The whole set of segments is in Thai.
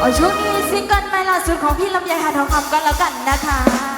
เอาชุดนี้ซิงเกิลใหม่ล่าสุดของพี่ลำไยหาทองคำกันแล้วกันนะคะ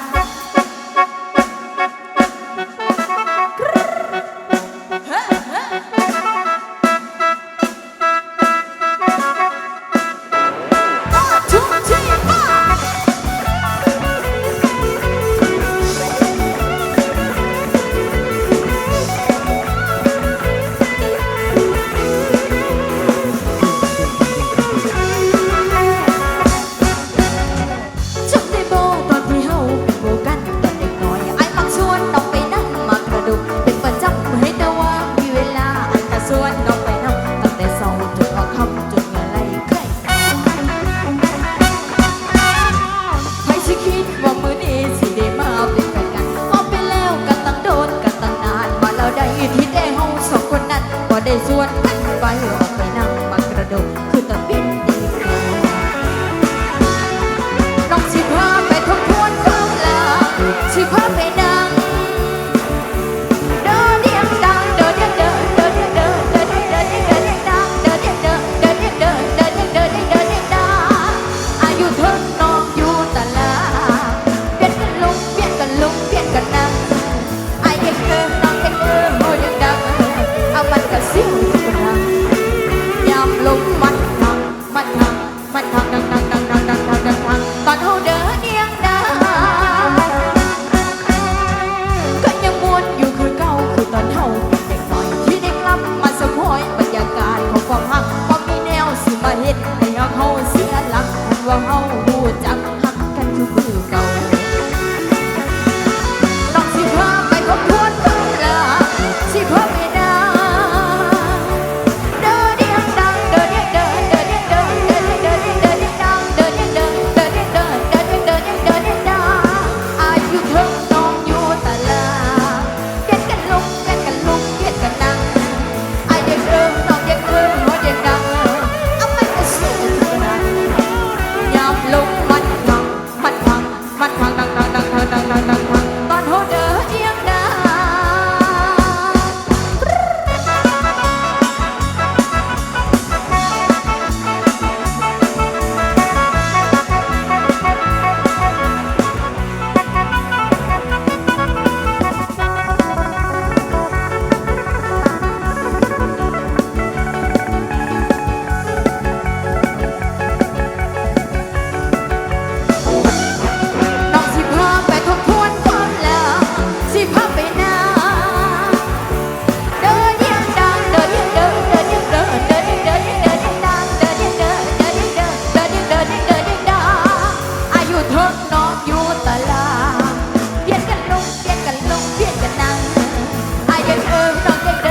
ต้องเก่ง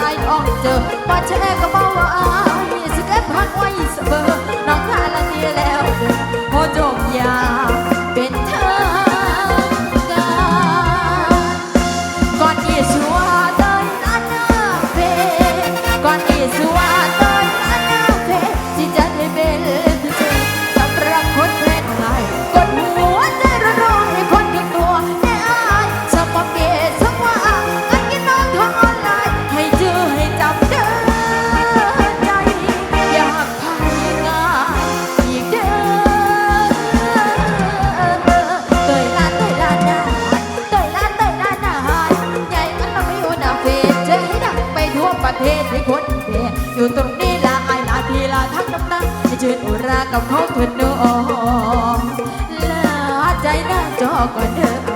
อายอ้อมเจอมาเชร์ก็บอกว่าอ้สเก็ตพักไว้เสมอน้องคาละเนียแล้วพอจบยาเป็นเธอ กับเขาเพื่อนน้องลาใจหน้าจอก่อนเด้อ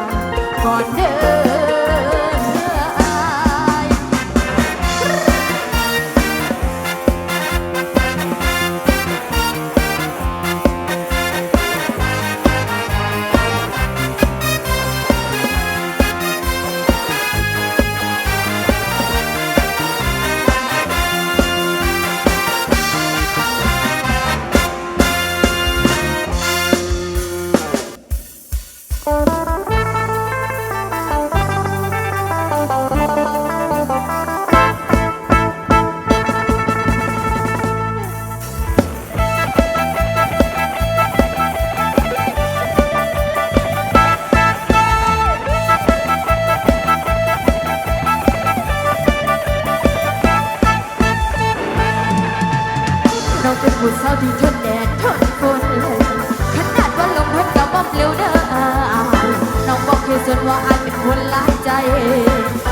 ส่วนว่าอาจเป็นคนหลายใจ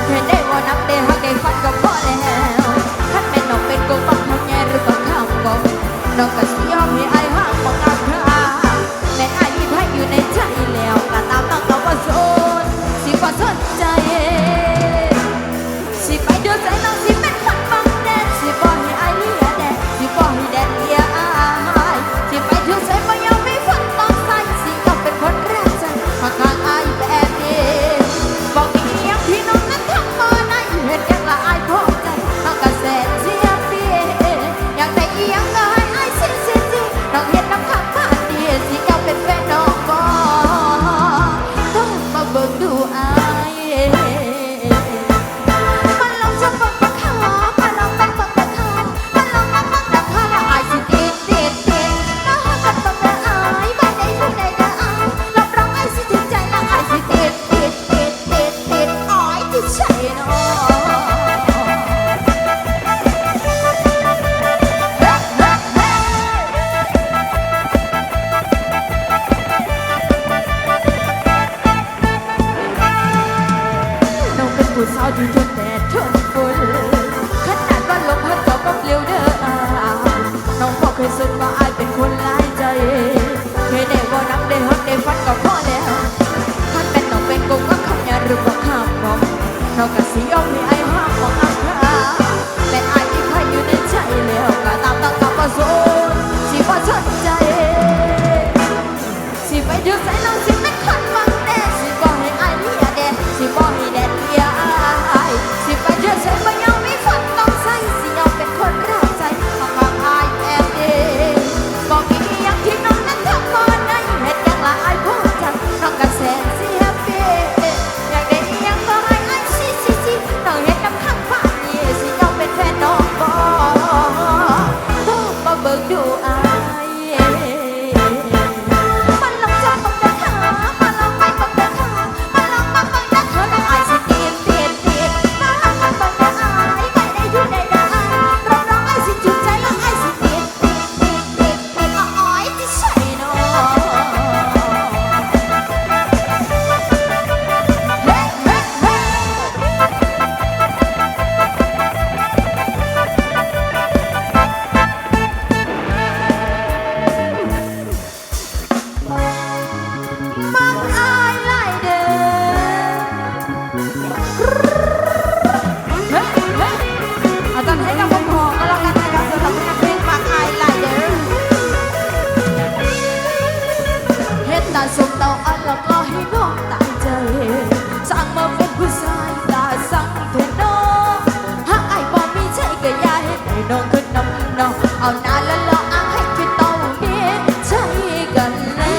เห็นได้ว่านับแต่หักได้ฟันก็พอแล้วท่านแม่นน้องเป็นกบฟังทางแง่หรือก็ข้ามกบน้องก็ อยู่จนแดดทนฝนขนาดว่าลมพัดเจ้าก็เปลี่ยวเด้อน้องบอกเคยสุดว่าอายเป็นคนหลายใจเคยได้ว่านักได้ฮอตได้ฟัดก็พอแล้วท่านเป็นน้องเป็นกงก็ขำยาหรือว่าข้ามมองน้องกะสิยอมให้อายห้ามมองอัางค่ะแต่อายที่คอยอยู่ในใจแล้วก็ตามต้องกับว่าโซนสิว่าชนใจสีไปอยู่ใส่น้องสิ เอานานแล้วรออ้างให้คือต้องเดียใช่กันแน่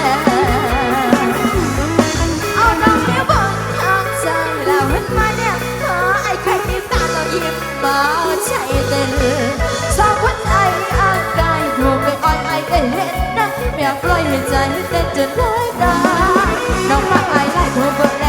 เอาดองเดียวบนทางใงแล้วเห็นไหมเนี่ยเธอไอ้ใครมีตาเรายิ้มมาใช่เต้นสาวคนไอ้อากายดูไปอ้อยไอ้ได้เห็นนะแม่ปล่อยให้ใจเต้นจนร้อยตาน้องมาไอ้ไล่เธอเบ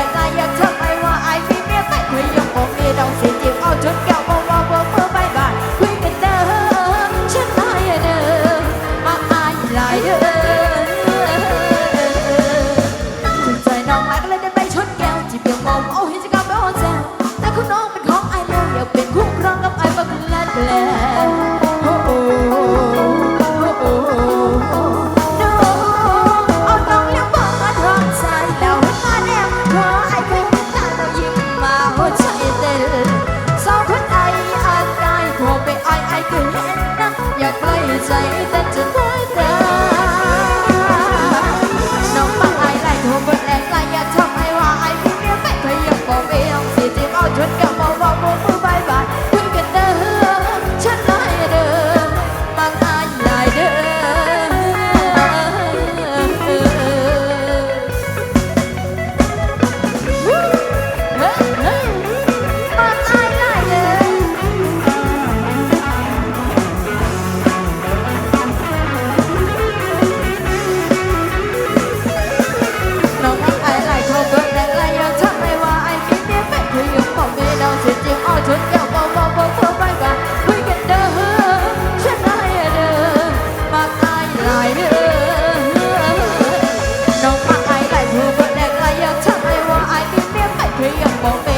โป๊ะเป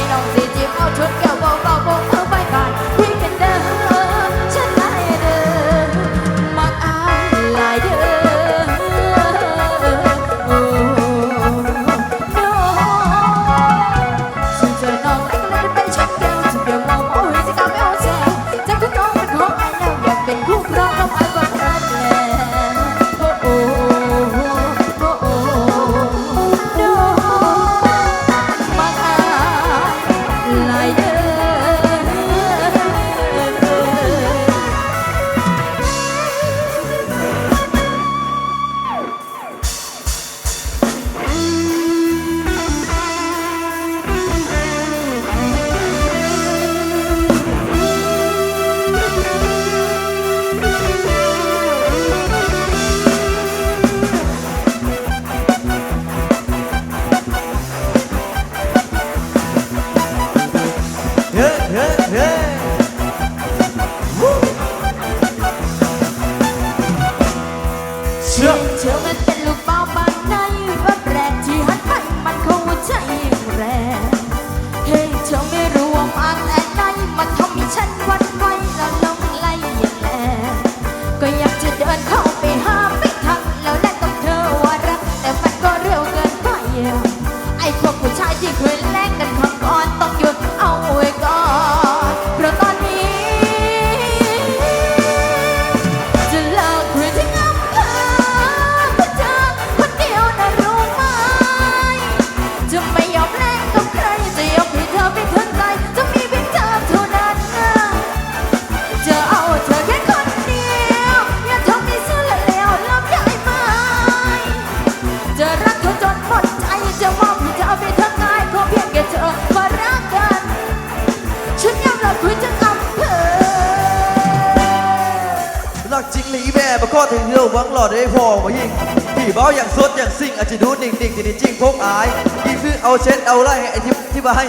อถึงเที่ยวหวังหลอดได้พอมายิ่งพี่เบ้าอย่างสดอย่างซิ่งอาจจะดูดิ่งดิ่งแต่จริงพกอายยิ่ซื้อเอาเช็ดเอาไล่ไอ้ที่ที่บ้าน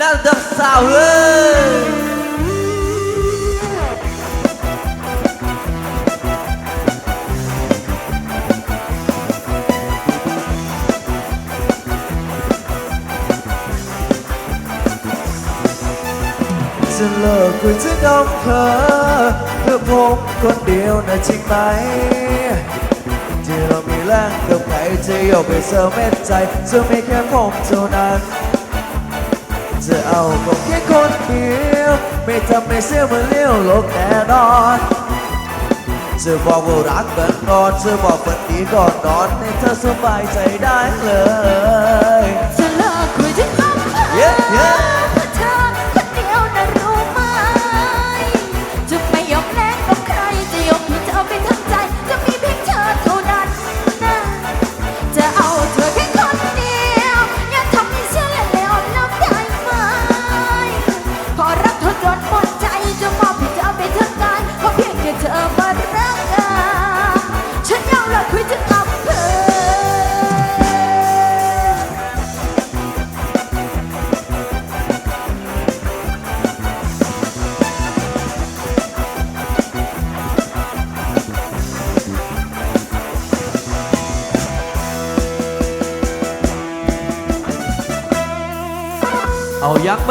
น่าจะสาวเลย จะเลิกคุยถึงน้องเธอเพื่อผมคนเดียวนะจริงไหม ที่เรามีแรงกับใครจะยกไปเซอร์เม็ดใจจะไม่แค่ผมเท่านั้น จะเอาผมแค่คนเดียวไม่ทำให้เสียมันเลี้ยวโลกแน่นอนจะบอกว่ารักเป็นนอนจะบอกวันนี้ก่อนนอนให้เธอสบายใจได้เลย จะเลิกคุยถึงน้องเธอ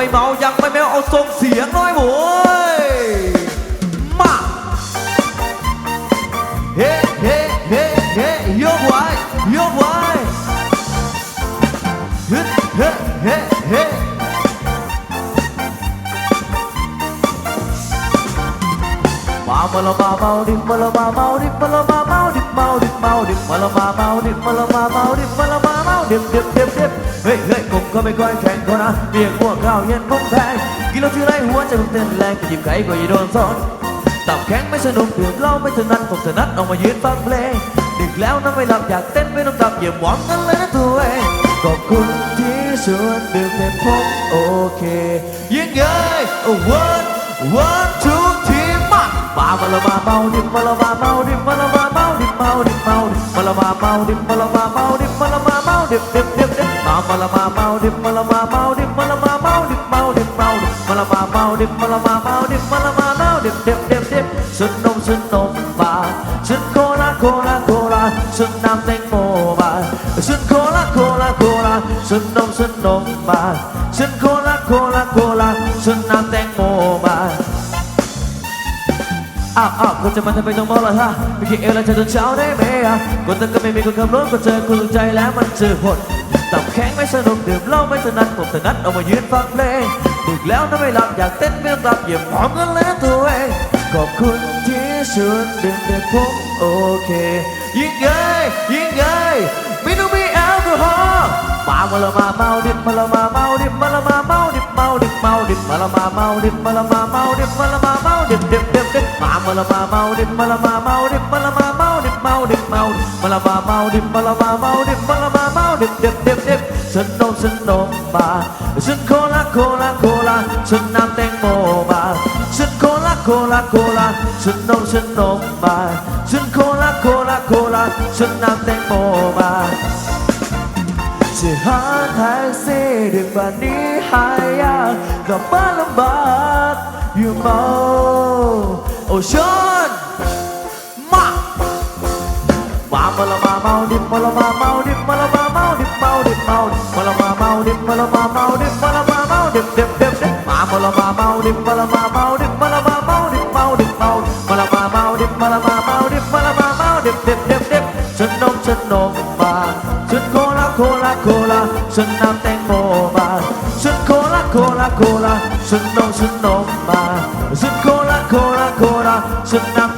ไม่เมายังไม่แมวเอาทรงเสียงน้อยโว้ยมาเฮ้เฮ้เฮ้เฮ้ยกไว้ยกไว้เฮ้เฮ้เฮ้เฮ้มามาละมาเมาดิมาละมาเมาดิมาละมาเมาดิเมาดิเมาดิมาละมาเมาดิมาละมาเมาดิมาละมา เมาดิดิบดิบดิบเฮ้ยเฮ้ยผมก็ไม่ค่อยแข็งคนนะเบียงพวกข้าวเย็นผมแพงกินแล้วทีไรหัวใจผมเต้นแรงจะหยิบไก่ก็อย่าโดนซ้อนตับแข็งไม่สนุกดื่มเหล้าไม่ถนัดผมถนัดออกมายืนฟังเพลงดึกแล้วนะไม่หลับอยากเต้นไม่ต้องตับอย่าหวังกันเลยนะตัวเองขอบคุณที่ชวนดื่มแต่ผมโอเคยังไง one one two three มามามาละมาเมาดิมาละมาเมาดิมาละมาเมาดิเมาดิเมาดิมาละมาเมาดิมาละมาเมาดิมาละมา เมาดิดิบดิบดิบมามาละมาเมาดิมาละมาเมาดิมาละมาเมาดิเมาดิเมาดิมาละมาเมาดิมาละมาเมาดิมาละมาเมาดิดิบ อ้าวอ้าวคนจะมาทำไมต้องมองล่ะฮะไม่คิดเอวแล้วจะจนเช้าได้ไหมอะก็แต่ก็ไม่มีคนขับรถก็เจอคนถูกใจแล้วมันเจอหดตับแข็งไม่สนุกดื่มเหล้าไม่ถนัดผมถนัดเอามายืนฟังเพลงดึกแล้วถ้าไม่หลับอยากเต้นไม่ต้องหลับอย่าหอมกันแล้วตัวเองขอบคุณที่ชวนดื่มแต่ผมโอเค ยิ่งไงยิ่งไงไม่ต้องมี ลกอฮมามาละมาเมาดิบมาละมาเมาดิบมาละมาเมาดิบเมาดิบเมาดิบมาละมาเมาดิบมาละมาเมาดิบมาละมาเมาดิบดิบดิบดิบมามาละมาเมาดิบมาละมาเมาดิบมาละมาเมาดิบเมาดิบเมาดิบมาละมาเมาดิบมาละมาเมาดิบมาละมาเมาดิบดิบดิบดิบฉันนมฉันนมบาฉันโคลาโคลาโคลาฉันน้ำแตงโมบาฉันโคลาโคลาโคลาฉันนมฉันนมบาฉันโคลาโคลาโคลาฉันน้ำแตงโมบา จะหาแท็กซี่ดึกแบบนี้หายยากกลับบ้านลำบากอยู่เมาโอชนมามามาละมาเมาดิบมาละมาเมาดิบมาละมาเมาดิบเมาดิบเมาดิบมาละมาเมาดิบมาละมาเมาดิบมาละมาเมาดิบดิบดิบดิบมามาละมาเมาดิบมาละมาเมาดิบมาละมาเมาดิบเมาดิบเมาดิมาละมาเมาดิบมาละมาเมาดิบมาละมา ฉันน้ำแตงโมมาฉันโคลาโคลาโคลาฉันนมฉันนมมาฉันโคลาโคลาโคลาฉันน้ำ